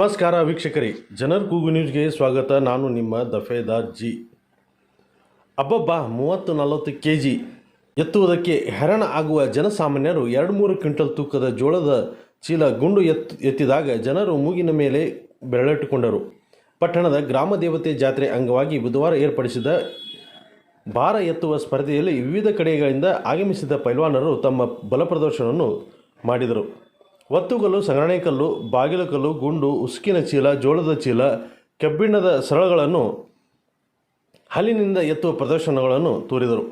ನಮಸ್ಕಾರ ವೀಕ್ಷಕರೇ, ಜನರ್ ಕೂಗು ನ್ಯೂಸ್ಗೆ ಸ್ವಾಗತ. ನಾನು ನಿಮ್ಮ ದಫೇದಾರ್ ಜಿ. ಅಬ್ಬಬ್ಬ, ಮೂವತ್ತು ನಲವತ್ತು ಕೆ ಜಿ ಎತ್ತುವುದಕ್ಕೆ ಹೆರಣ ಆಗುವ ಜನಸಾಮಾನ್ಯರು ಎರಡು ಮೂರು ಕ್ವಿಂಟಲ್ ತೂಕದ ಜೋಳದ ಚೀಲ ಗುಂಡು ಎತ್, ಎತ್ತಿದಾಗ ಜನರು ಮೂಗಿನ ಮೇಲೆ ಬೆರಳಿಟ್ಟುಕೊಂಡರು. ಪಟ್ಟಣದ ಗ್ರಾಮ ದೇವತೆ ಜಾತ್ರೆ ಅಂಗವಾಗಿ ಬುಧವಾರ ಏರ್ಪಡಿಸಿದ ಭಾರ ಎತ್ತುವ ಸ್ಪರ್ಧೆಯಲ್ಲಿ ವಿವಿಧ ಕಡೆಗಳಿಂದ ಆಗಮಿಸಿದ ಪೈಲ್ವಾನರು ತಮ್ಮ ಬಲ ಪ್ರದರ್ಶನವನ್ನು ಮಾಡಿದರು. ಒತ್ತುಗಲ್ಲು ಸಂಗ್ರಹಣೆ ಕಲ್ಲು, ಬಾಗಿಲು ಕಲ್ಲು, ಗುಂಡು, ಉಸುಕಿನ ಚೀಲ, ಜೋಳದ ಚೀಲ, ಕಬ್ಬಿಣದ ಸರಳಗಳನ್ನು ಹಲ್ಲಿನಿಂದ ಎತ್ತುವ ಪ್ರದರ್ಶನಗಳನ್ನು ತೋರಿದರು.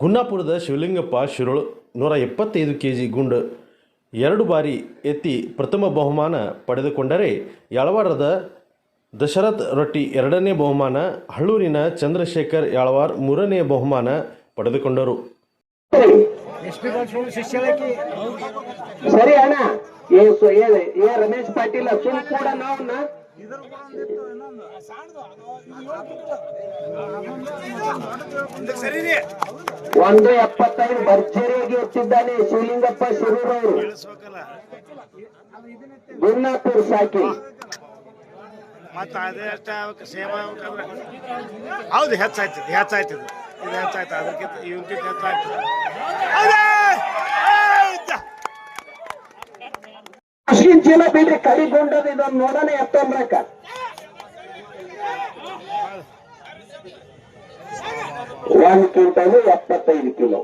ಗುನ್ನಾಪುರದ ಶಿವಲಿಂಗಪ್ಪ ಶಿರೋಳು ನೂರ ಎಪ್ಪತ್ತೈದು ಕೆ ಜಿ ಗುಂಡು ಎರಡು ಬಾರಿ ಎತ್ತಿ ಪ್ರಥಮ ಬಹುಮಾನ ಪಡೆದುಕೊಂಡರೆ ಯಾಳವಾರದ ದಶರಥ್ ರೊಟ್ಟಿ ಎರಡನೇ ಬಹುಮಾನ, ಹಳ್ಳೂರಿನ ಚಂದ್ರಶೇಖರ್ ಯಾಳವಾರ್ ಮೂರನೇ ಬಹುಮಾನ ಪಡೆದುಕೊಂಡರು. ಸರಿ ಅಣ್ಣ. ಏ ಸು- ಏ ಏ ರಮೇಶ್ ಪಾಟೀಲ್ ಸುಮ್ ಕೂಡ ನಾವು ಒಂದು ಎಪ್ಪತ್ತೈದು ಭರ್ಜರಿಯಾಗಿ ಎತ್ತಿದ್ದಾನೆ ಶಿವಲಿಂಗಪ್ಪ ಶಿರೂರವರು ಗುನ್ನಾಪುರ್ ಸಾಕಿ. ಮತ್ತೆ ಅದೇ ಅಷ್ಟ ಅವಕ್ಕೆ ಸೇವಾ ಹೌದು ಹೆಚ್ಚಾಯ್ತದೆ ಹೆಚ್ಚಾಯ್ತದೆ. ಇದು ಹೆಚ್ಚಾಯ್ತು ಅದಕ್ಕಿಂತ? ಆಯ್ತ. ಅಶ್ವಿನ್ ಚೀಲ ಬಿಡ್ರಿ ನೋಡೋಣ ಎತ್ತಂಬ್ರಕ ಒಂದ್ ಕ್ವಿಂಟಲ್ ಎಪ್ಪತ್ತೈದು ಕಿಲೋ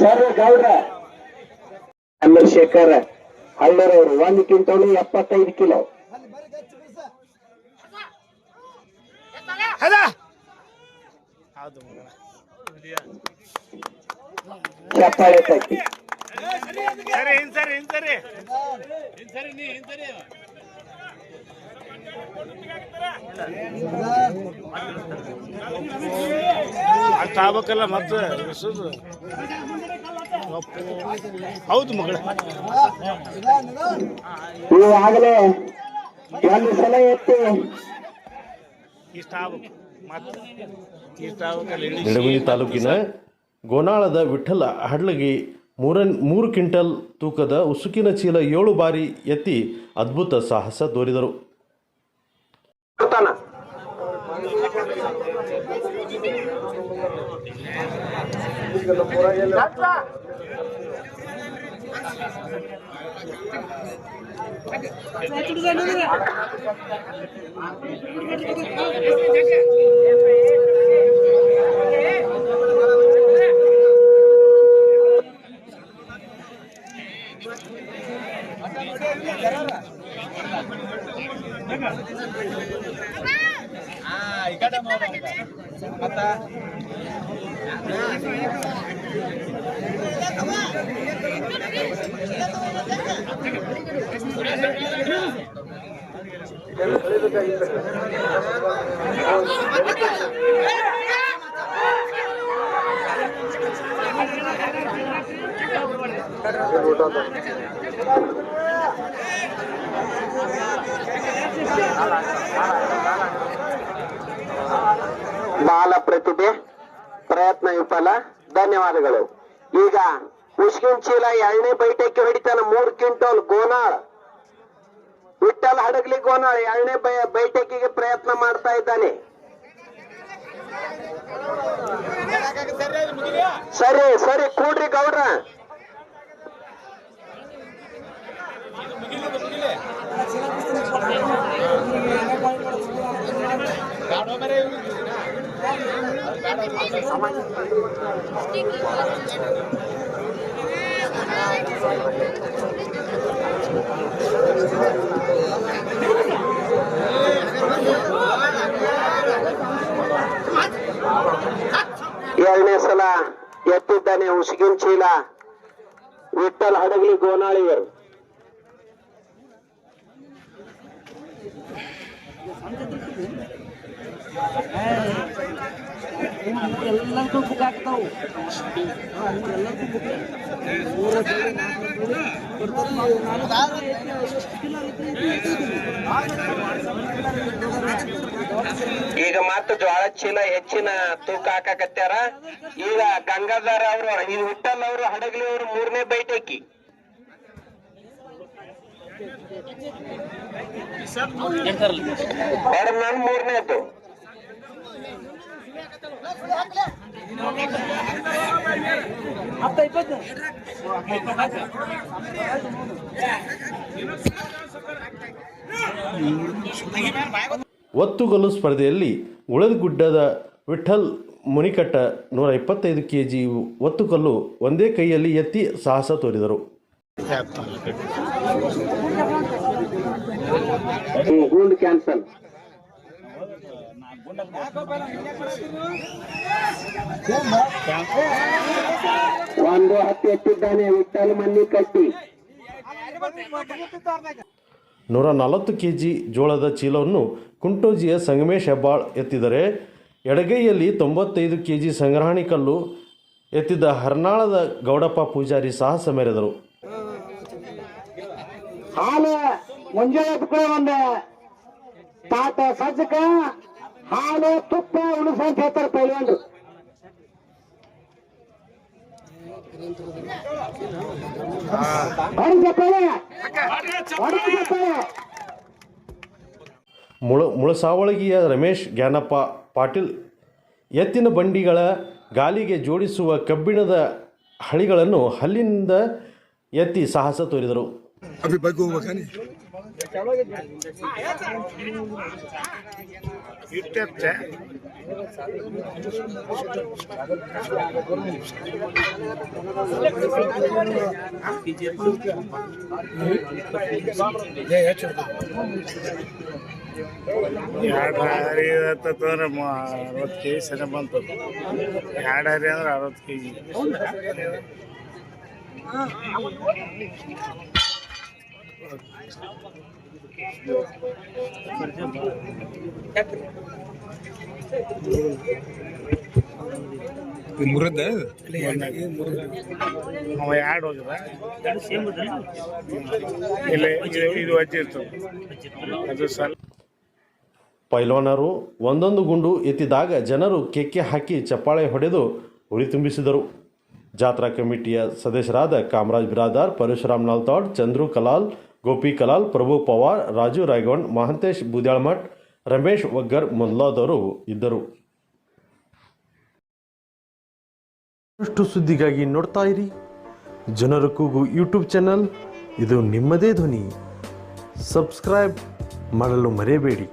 ಸರ್ ಗೌಡ್ರ ಚಂದ್ರಶೇಖರ್ ಹಳ್ಳರವರು ಒಂದು ಕ್ವಿಂಟಲ್ ಎಪ್ಪತ್ತೈದು ಕಿಲೋ ಹೌದಾ? ಹೌದು ಮಗನ. ಚಪ್ಪಾಳೆ ತಟ್ಟಿ ಸರಿ ಇನ್ ಸರಿ ಇನ್ ಸರಿ. ಅಷ್ಟು ಆಗ್ಬೇಕಲ್ಲ ಮತ್ತೆ. ಹೌದು ಮಗಳ. ಈಗಾಗಲೇ ಒಂದು ಸಲ ಎತ್ತಿ ಇಷ್ಟ ಆಗ್ಬೇಕು. ಮತ್ತೆ ಇಷ್ಟ ಆಗ್ಬೇಕಲ್ಲ ಇಳಿಸಿ. ನಿಡಗುಂದಿ ತಾಲೂಕಿನ ಗೋನಾಳದ ವಿಠಲ ಹಡ್ಲಗಿ ಮೂರ ಮೂರು ಕ್ವಿಂಟಲ್ ತೂಕದ ಉಸುಕಿನ ಚೀಲ ಏಳು ಬಾರಿ ಎತ್ತಿ ಅದ್ಭುತ ಸಾಹಸ ತೋರಿದರು. ఇక్కడ బాల ప్రతిభ ప్రయత్న విఫల. ಧನ್ಯವಾದಗಳು. ಈಗ ಮುಷ್ಕಿನ್ ಚೀಲ ಎರಡನೇ ಬೈಟಕ್ಕೆ ಹೊಡಿತಾನ ಮೂರ್ ಕ್ವಿಂಟಲ್ ಗೋನಾಳ್. ವಿಠಲ್ ಹಡಗ್ಲಿ ಗೋನಾಳ್ ಎರಡನೇ ಬೈ- ಬೈಟಕಿಗೆ ಪ್ರಯತ್ನ ಮಾಡ್ತಾ ಇದ್ದಾನೆ. ಸರಿ ಸರಿ, ಕೂಡ್ರಿ ಗೌಡ್ರ. ಎರಡನೇ ಸಲ ಎತ್ತಿದ್ದಾನೆ ಉಸಿಗಿನ ಚೀಲ ವಿಠಲ್ ಹಡಗಲಿ ಗೋನಾಳಿಯರು. ಈಗ ಮತ್ತೆ ಜ್ವಾಳ ಚೀಲ ಹೆಚ್ಚಿನ ತೂಕ ಹಾಕಾಕತ್ಯಾರ. ಈಗ ಗಂಗಾಧರ ಅವರು ಈ ಹುಟ್ಟಲ್ ಅವರು, ಹಡಗಲಿ ಅವರು ಮೂರನೇ ನನ್ ಹತ್ತ ಇಪ್ಪತ್ತು ಸ್ಪರ್ಧೆಯಲ್ಲಿ ಉಳದಗುಡ್ಡದ ವಿಠಲ್ ಮುನಿಕಟ್ಟ ನೂರ ಇಪ್ಪತ್ತೈದು ಕೆ ಜಿ ಒತ್ತುಕಲ್ಲು ಒಂದೇ ಕೈಯಲ್ಲಿ ಎತ್ತಿ ಸಾಹಸ ತೋರಿದರು. ಗುಂಡ್ ಕ್ಯಾನ್ಸಲ್ ಒಂದು ಹತ್ತಿ ಎತ್ತಿದ್ದಾನೆ ವಿಠಲ್ ಮನ್ನಿ ಕಟ್ಟಿ ನೂರ ನಲವತ್ತು ಕೆ ಜಿ ಜೋಳದ ಚೀಲವನ್ನು ಕುಂಟೋಜಿಯ ಸಂಗಮೇಶ್ ಹೆಬ್ಬಾಳ್ ಎತ್ತಿದರೆ ಎಡಗೈಯಲ್ಲಿ ತೊಂಬತ್ತೈದು ಕೆ ಜಿ ಸಂಗ್ರಹಣಿ ಕಲ್ಲು ಎತ್ತಿದ್ದ ಹರ್ನಾಳದ ಗೌಡಪ್ಪ ಪೂಜಾರಿ ಸಾಹಸ ಮೆರೆದರು. ಮುಂಜಾನೆ ಎತ್ಕೊಳ್ಳೋ ಒಂದ. ತಾಟ ಸಜ್ಜಕ ಹಾಲು, ತುಪ್ಪ ಹೇಳ್ತಾರೆ ಚಪ್ಪಾಳೆ ಹೊಡಿ ಚಪ್ಪಾಳೆ ಮುಳ, ಮುಳಸಾವಳಗಿಯ ರಮೇಶ್ ಜ್ಞಾನಪ್ಪ ಪಾಟೀಲ್, ಎತ್ತಿನ ಬಂಡಿಗಳ ಗಾಲಿಗೆ ಜೋಡಿಸುವ ಕಬ್ಬಿಣದ ಹಳಿಗಳನ್ನು ಹಲ್ಲಿನಿಂದ ಎತ್ತಿ ಸಾಹಸ ತೋರಿದರು. Abi bai gowa kani. Yutepte. Ya ya chal. ಎರಡು ಹರಿ ಇರತ್ತಂದ್ರೆ ಅರವತ್ತು ಕೆ ಜಿ ಸೆನೆ ಬಂತು ಎರಡು ಹರಿ ಅಂದ್ರೆ ಅರವತ್ತು ಕೆ ಜಿ ಮುರದ ಅವ ಎರಡು ಹೋಗಿದ ಪೈಲ್ವಾನರು ಒಂದೊಂದು ಗುಂಡು ಎತ್ತಿದಾಗ ಜನರು ಕೆಕ್ಕೆ ಹಾಕಿ ಚಪ್ಪಾಳೆ ಹೊಡೆದು ಉಳಿ ತುಂಬಿಸಿದರು. ಜಾತ್ರಾ ಕಮಿಟಿಯ ಸದಸ್ಯರಾದ ಕಾಮರಾಜ್ ಬಿರಾದಾರ್ ಪರಶುರಾಮ್ ನಾಲ್ತಾಡ್ ಚಂದ್ರು ಕಲಾಲ್ ಗೋಪಿ ಕಲಾಲ್, ಪ್ರಭು ಪವಾರ್, ರಾಜು ರಾಯಗೌಡ್, ಮಹಂತೇಶ್ ಬೂದ್ಯಾಳ್ಮಠ್, ರಮೇಶ್ ವಗ್ಗರ್ ಮೊದಲಾದವರು ಇದ್ದರು. ಅಷ್ಟು ಸುದ್ದಿಗಾಗಿ ನೋಡ್ತಾ ಇರಿ. ಜನರ ಕೂಗು ಯೂಟ್ಯೂಬ್ ಚಾನಲ್. ಇದು ನಿಮ್ಮದೇ ಧ್ವನಿ. ಸಬ್ಸ್ಕ್ರೈಬ್ ಮಾಡಲು ಮರೆಯಬೇಡಿ.